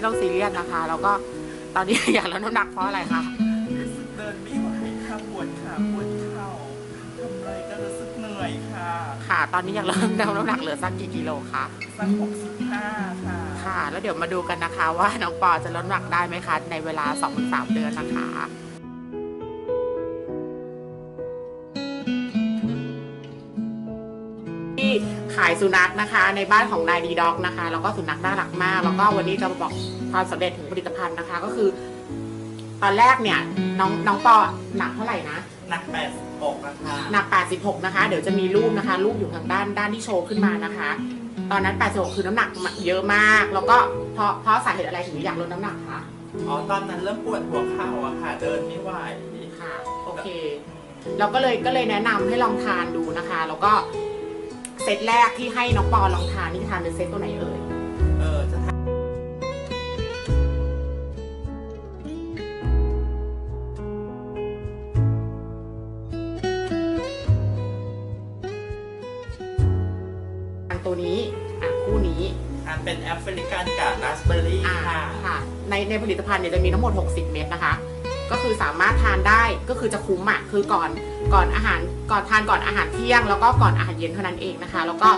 ไม่ต้องซีเรียสนะคะ แล้วก็ตอนนี้อยากลดน้ำหนักเพราะอะไรคะรู้สึกเดินไม่ไหวค่ะปวดขาปวดเข่าทำอะไรก็รู้สึกเหนื่อยค่ะค่ะ ตอนนี้อยากลดน้ำหนักเหลือสักกี่กิโลคะสักหกสิบห้าค่ะค่ะ แล้วเดี๋ยวมาดูกันนะคะ ว่าน้องปอจะลดน้ำหนักได้ไหมคะในเวลา2-3เดือนนะคะ ที่ขายสุนัขนะคะ ในบ้านของนายดีด็อกนะคะ แล้วก็สุนัขน่ารักมาก แล้วก็วันนี้จะมาบอกความสำเร็จถึงผลิตภัณฑ์นะคะ ก็คือ ตอนแรกเนี่ย น้องน้องปอหนักเท่าไหร่นะหนักแปดหกนะคะหนัก 86 นะคะ เดี๋ยวจะมีรูปนะคะ รูปอยู่ทางด้านด้านที่โชว์ขึ้นมานะคะ ตอนนั้น 86 คือน้ำหนักเยอะมาก แล้วก็เพราะเพราะสาเหตุอะไรถึงอยากลดน้ำหนักคะอ๋อตอนนั้นเริ่มปวดหัวเข่าอะค่ะ เดินไม่ไหวค่ะ โอเคเราก็เลยก็เลยแนะนำให้ลองทานดูนะคะ แล้วก็เซ ตแรกที่ให้น้องปอลองทานนี่ทานเป็นเซตตัวไหนเอ่ย เออจะทำทานตัวนี้ อะ คู่นี้ ทานเป็นแอฟริกันกับราสเบอร์รี่อ่าค่ะ ค่ะ ในในผลิตภัณฑ์เนี่ยจะมีทั้งหมด 60 เม็ดนะคะ ก็คือสามารถทานได้ก็คือจะคุ้มอะคือก่อนก่อนอาหารก่อนทานก่อนอาหารเที่ยง แล้วก็ก่อนอาหารเย็นเท่านั้นเองนะคะ แล้วก็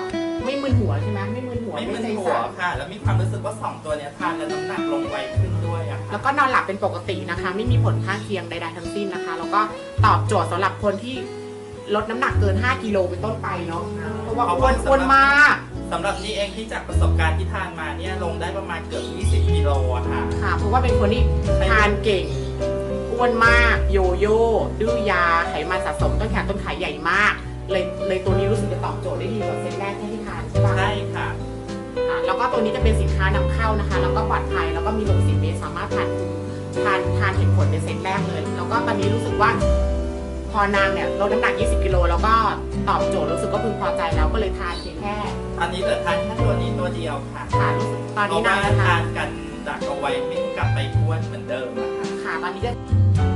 ไม่มึนหัวใช่ไหมไม่มึนหัวไม่มึนใจหัวสั่นค่ะ แล้วมีความรู้สึกว่าสองตัวเนี้ยทานแล้วน้ำหนักลงไวขึ้นด้วยอะค่ะแล้วก็นอนหลับเป็นปกตินะคะ ไม่มีผลข้างเคียงใดๆทั้งสิ้นนะคะ แล้วก็ตอบโจทย์สำหรับคนที่ลดน้ำหนักเกิน 5กิโลเป็นต้นไปเนาะเพราะว่าอ้วนอ้วนมากสำหรับนี่เองที่จากประสบการณ์ที่ทานมาเนี่ยลงได้ประมาณเกือบ 20 กิโลอะค่ะ ค่ะ เพราะว่าเป็นคนที่ทานเก่ง อ้วนมาก โยโย่ดื้อยาไขมันสะสมต้นแขนต้นขาใหญ่มาก เลยเลยตัวนี้รู้สึกจะตอบโจทย์ได้ดีกว่าเซตแรกที่ทานใช่ปะใช่ค่ะค่ะ แล้วก็ตัวนี้จะเป็นสินค้านำเข้านะคะ แล้วก็ปลอดภัยแล้วก็มีลงสีเมตรสามารถทานทานทานเห็นผลในเซตแรกเลย แล้วก็ตอนนี้รู้สึกว่าพอนางเนี่ยลดน้ำหนัก 20 กิโลแล้วก็ตอบโจทย์รู้สึกว่าพึงพอใจแล้วก็เลยทานเพียงแค่ตอนนี้เหลือทานแค่ตัวนี้ตัวเดียวค่ะค่ะรู้สึกตอนเพนี้ราะนาว่างนะคะทานกันดักเอาไว้ไม่กลับไปอ้วนเหมือนเดิมอะ 好吧你先